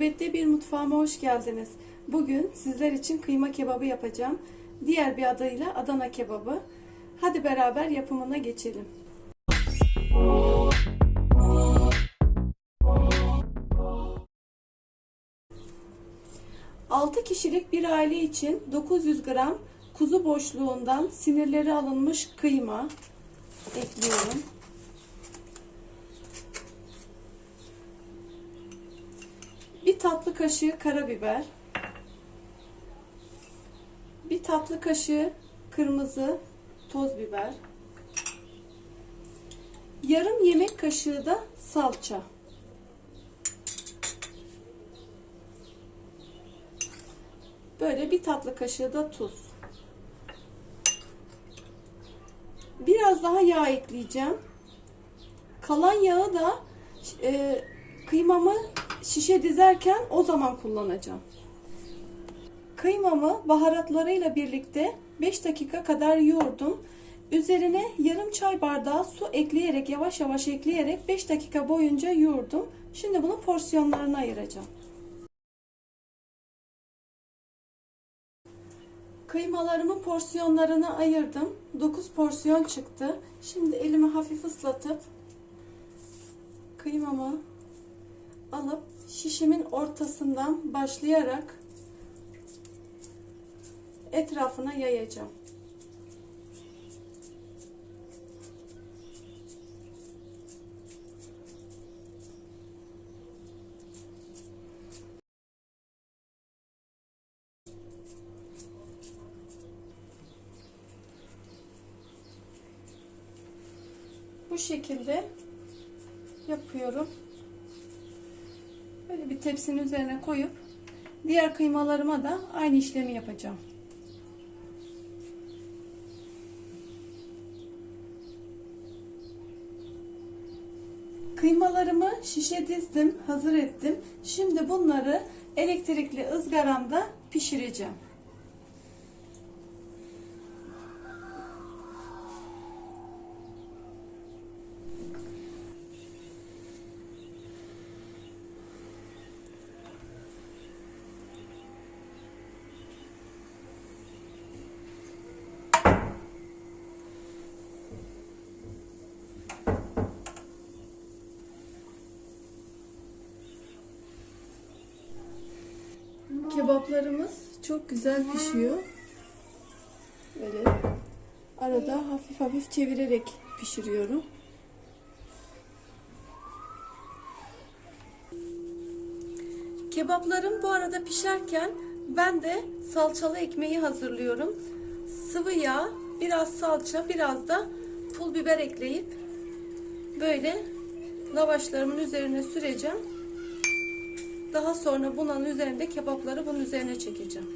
Gurbette bir mutfağıma hoş geldiniz. Bugün sizler için kıyma kebabı yapacağım. Diğer bir adıyla Adana kebabı. Hadi beraber yapımına geçelim. Altı kişilik bir aile için 900 gram kuzu boşluğundan sinirleri alınmış kıyma ekliyorum. Tatlı kaşığı karabiber. Bir tatlı kaşığı kırmızı toz biber. Yarım yemek kaşığı da salça. Böyle bir tatlı kaşığı da tuz. Biraz daha yağ ekleyeceğim. Kalan yağı da e, kıymamı şişe dizerken o zaman kullanacağım. Kıymamı baharatlarıyla birlikte 5 dakika kadar yoğurdum. Üzerine yarım çay bardağı su ekleyerek yavaş yavaş ekleyerek 5 dakika boyunca yoğurdum. Şimdi bunu porsiyonlarına ayıracağım. Kıymalarımı porsiyonlarına ayırdım. 9 porsiyon çıktı. Şimdi elimi hafif ıslatıp kıymamı alıp şişimin ortasından başlayarak etrafına yayacağım. Bu şekilde yapıyorum. Bir tepsinin üzerine koyup diğer kıymalarıma da aynı işlemi yapacağım. Kıymalarımı şişe dizdim, hazır ettim. Şimdi bunları elektrikli ızgaramda pişireceğim. Kebaplarımız çok güzel pişiyor. Böyle arada hafif hafif çevirerek pişiriyorum. Kebaplarım bu arada pişerken ben de salçalı ekmeği hazırlıyorum. Sıvı yağ, biraz salça, biraz da pul biber ekleyip böyle lavaşlarımın üzerine süreceğim. Daha sonra bunun üzerinde kebapları bunun üzerine çekeceğim.